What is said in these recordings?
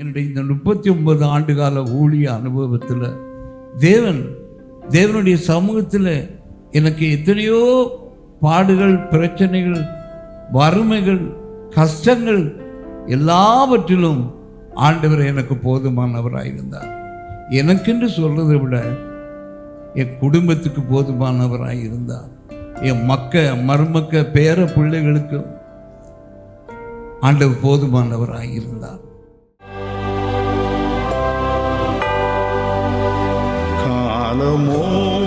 என்னுடைய இந்த முப்பத்தி ஒன்பது ஆண்டு கால ஊழிய அனுபவத்தில் தேவன் தேவனுடைய சமூகத்தில் எனக்கு எத்தனையோ பாடுகள் பிரச்சனைகள் வறுமைகள் கஷ்டங்கள் எல்லாவற்றிலும் ஆண்டவர் எனக்கு போதுமானவராக இருந்தார் எனக்கென்று சொல்றதை விட என் குடும்பத்துக்கு போதுமானவராக இருந்தார் என் மக்க மருமக்க பேர பிள்ளைகளுக்கும் ஆண்டவர் போதுமானவராக இருந்தார் al amor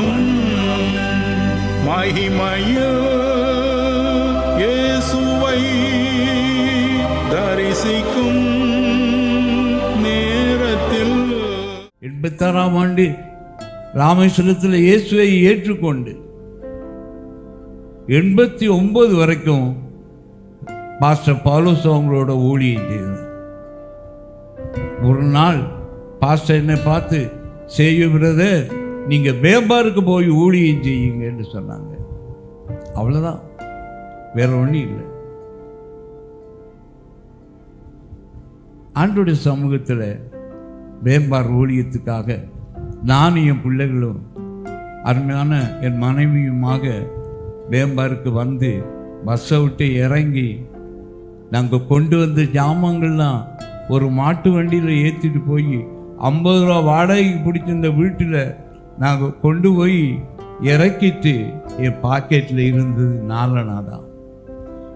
மண்ணாகும் மகிமைய இயேசுவை தரிசிக்கும் நேரத்தில். எண்பத்தாறாம் ஆண்டு ராமேஸ்வரத்தில் இயேசுவை ஏற்றுக்கொண்டு எண்பத்தி ஒன்பது வரைக்கும் பாஸ்டர் பாலோஸ் அவங்களோட ஊழியம் ஒரு நாள் பாஸ்டர் என்னை பார்த்து செய்யும் பிரதர் நீங்கள் பேம்பாருக்கு போய் ஊழியம் செய்யுங்கன்னு சொன்னாங்க. அவ்வளோதான் வேற ஒன்றும் இல்லை. ஆண்டுடைய சமூகத்தில் வேம்பார் ஊழியத்துக்காக நானும் என் பிள்ளைகளும் அருமையான என் மனைவியுமாக வேம்பாருக்கு வந்து பஸ்ஸை விட்டு இறங்கி நாங்கள் கொண்டு வந்த ஜாமங்கள்லாம் ஒரு மாட்டு வண்டியில் ஏற்றிட்டு போய் ஐம்பது ரூபா வாடகைக்கு பிடிச்சிருந்த வீட்டில் நாங்கள் கொண்டு போய் இறக்கிட்டு என் பாக்கெட்டில் இருந்தது நாலனா தான்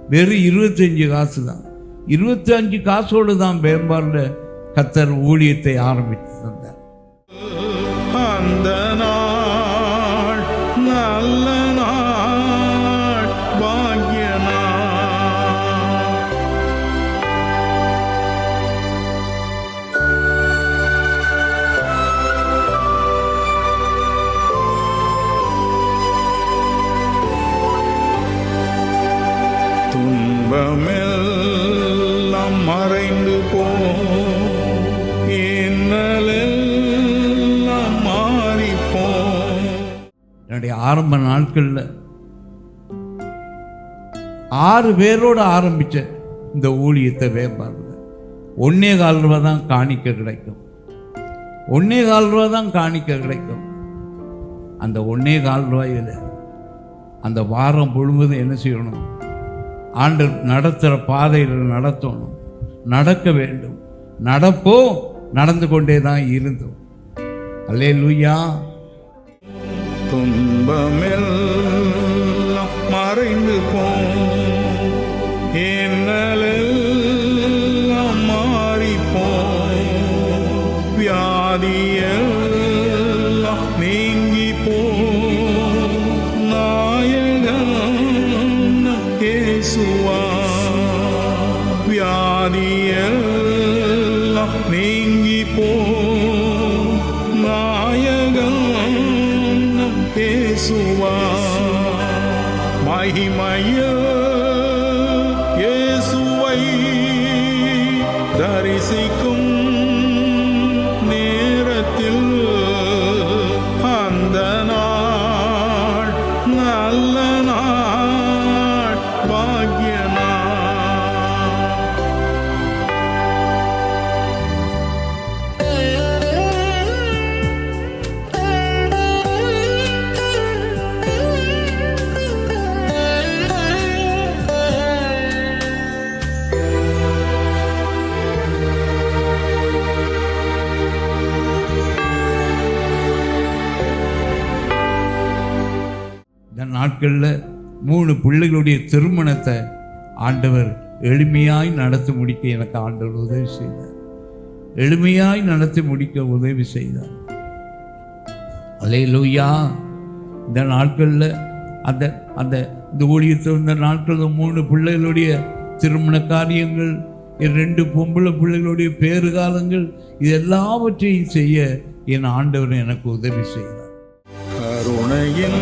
வெறும் இருபத்தஞ்சு காசு தான் இருபத்தஞ்சு காசோடு தான் பேம்பாரில் கத்தர் ஊழியத்தை ஆரம்பித்து தந்தார். துன்பமெல்லாம் மறைந்து போ. இன்னலெல்லாம் மாறிப்போ என்னுடைய ஆரம்ப நாட்களில் ஆறு பேரோடு ஆரம்பித்த இந்த ஊழியத்தை வேப்பாரில் ஒன்னே கால் ரூபா தான் காணிக்க கிடைக்கும். ஒன்னே கால் ரூபா தான் காணிக்க கிடைக்கும். அந்த ஒன்னே கால் ரூபாயில் அந்த வாரம் முழுவதும் என்ன செய்யணும்? ஆண்டு நடத்துகிற பாதையில் நடத்தணும். நடக்க வேண்டும். நடப்போம் நடந்து கொண்டே தான் இருந்தோம். அல்லே லூயா துன்பமெல்லாம் மறைந்து போ தரிசிக்கும் நாட்களில் மூணு பிள்ளைகளுடைய திருமணத்தை ஆண்டவர் எளிமையாய் நடத்தி முடிக்க எனக்கு ஆண்டவர் உதவி செய்தார். எளிமையாய் நடத்தி முடிக்க உதவி செய்தார். அலையிலூயா இந்த நாட்களில் அந்த அந்த இந்த ஊழியத்தில் இந்த நாட்களில் மூணு பிள்ளைகளுடைய திருமண காரியங்கள் ரெண்டு பொம்பளை பிள்ளைகளுடைய பேறு காலங்கள் இது எல்லாவற்றையும் செய்ய என் ஆண்டவர் எனக்கு உதவி செய்தார். கருணையின்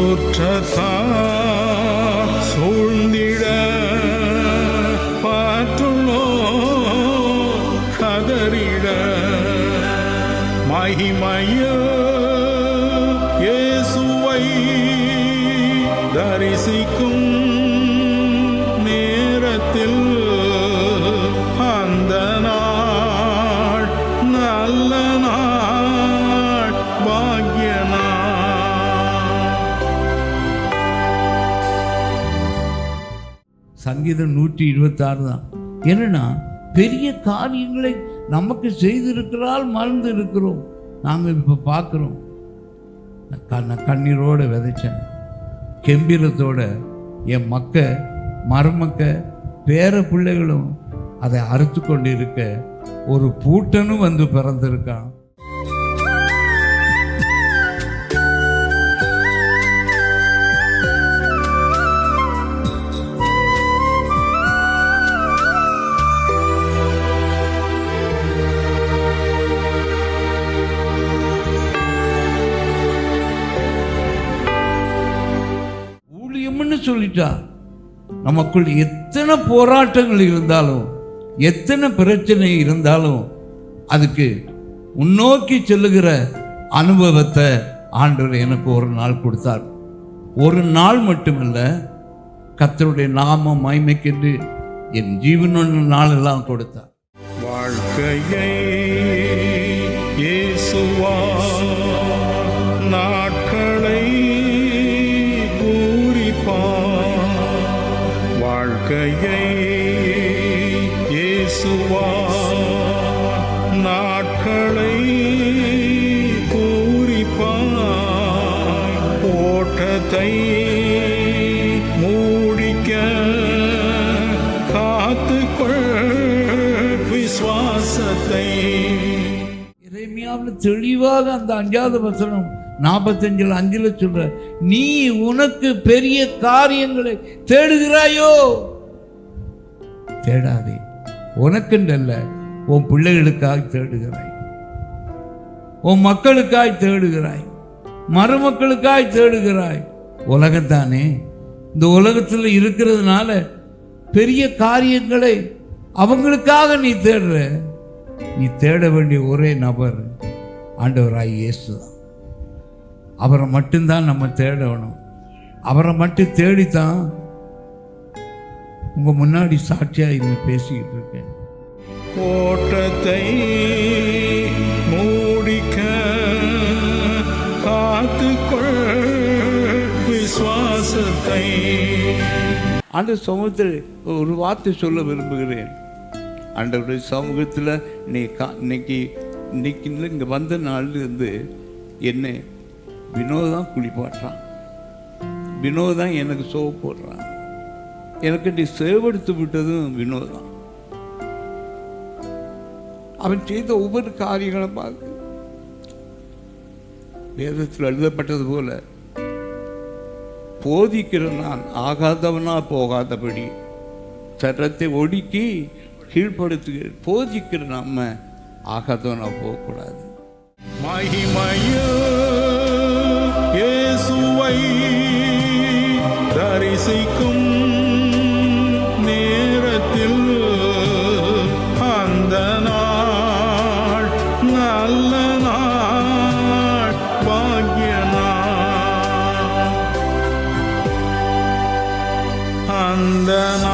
சோற்றத்தார் சூழ்ந்திட பாற்றுள்ளோர் கதறிட மகிமைய? இயேசுவை தரிசிக்கும் நேரத்தில் சங்கீதம் நூற்றி இருபத்தாறு தான். என்னன்னா பெரிய காரியங்களை நமக்கு செய்திருக்கிறால் மறந்து இருக்கிறோம். நாங்கள் இப்போ பார்க்குறோம். நான் கண்ணீரோடு விதைச்சேன். கெம்பீரத்தோட என் மக்க மருமக்க பேர பிள்ளைகளும் அதை அறுத்து கொண்டு இருக்க ஒரு பூட்டனும் வந்து பிறந்திருக்கான். சொல்லிட்டா? நமக்குள் எத்தனை போராட்டங்கள் இருந்தாலும் எத்தனை பிரச்சனை இருந்தாலும் அதுக்கு முன்னோக்கி செல்லுகிற அனுபவத்தை ஆண்டவர் எனக்கு ஒரு நாள் கொடுத்தார். ஒரு நாள் மட்டுமல்ல கத்தருடைய நாம மைமைக்கென்று என் ஜீவனொன்று நாளெல்லாம் கொடுத்தார். வாழ்க்கையை வாழ்க்கையை இயேசுவா நாட்களை பூரிப்பார் ஓட்டத்தை மூடிக்க காத்துக்கொள் விசுவாசத்தை. இறைமையாவில் தெளிவாக அந்த அஞ்சாவது வசனம் நாற்பத்தஞ்சில் அஞ்சில் சொல்ற நீ உனக்கு பெரிய காரியங்களை தேடுகிறாயோ? தேடாதே. உனக்கென்றல்ல உன் பிள்ளைகளுக்காக தேடுகிறாய். உன் மக்களுக்காய் தேடுகிறாய். மருமக்களுக்காய் தேடுகிறாய். உலகத்தானே? இந்த உலகத்தில் இருக்கிறதுனால பெரிய காரியங்களை அவங்களுக்காக நீ தேடுற. நீ தேட வேண்டிய ஒரே நபர் ஆண்டவராய் இயேசு தான். அவரை மட்டும்தான் நம்ம தேடணும். அவரை மட்டும் தேடித்தான் உங்க முன்னாடி சாட்சியா இருந்து பேசிக்கிட்டு இருக்கேன். ஓட்டத்தை மூடிக்க காத்துக்கொள் விசுவாசத்தை. அந்த சமூகத்தில் ஒரு வார்த்தை சொல்ல விரும்புகிறேன். ஆண்டவருடைய சமூகத்தில் நீ கா இன்னைக்கு இன்னைக்கு இங்கே வந்த நாள்லேருந்து என்னை வினோத் தான் குளிப்பாட்டுறான். வினோத் தான் எனக்கு சோப்பு போடுறான். எனக்கு நீ சேவெடுத்து விட்டதும் வினோத் தான் அவன் செய்த ஒவ்வொரு காரியங்களும் பார்த்து வேதத்தில் எழுதப்பட்டது போல போதிக்கிற நான் ஆகாதவனா போகாதபடி சட்டத்தை ஒடுக்கி கீழ்ப்படுத்துகிற போதிக்கிற நம்ம ஆகாதவனா போகக்கூடாது. மகிமைய لنا